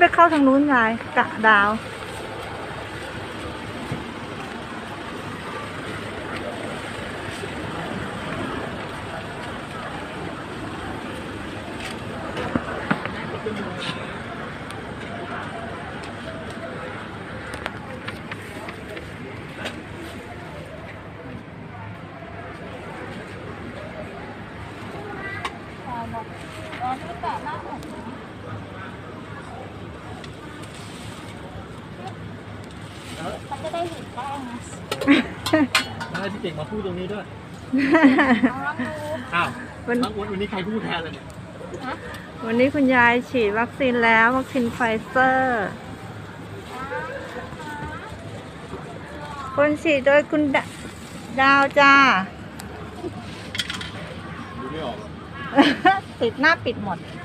ไปเข้าทางนู้นยายกะดาว ร้อนไม่แตะหน้าอกมันจะได้ เห็นแป้งนะให้พี่เก่งมาพูดตรงนี้ด้วยเอาลองดูอ้าววันแล้ววันนี้ใครพูดแทนเลยเนี่ยนะวันนี้คุณยายฉีดวัคซีนแล้ววัคซีนไฟเซอร์คนฉีดโดยคุณดดาวจ้า ดูไม่ออก ติดหน้าปิดหมดอ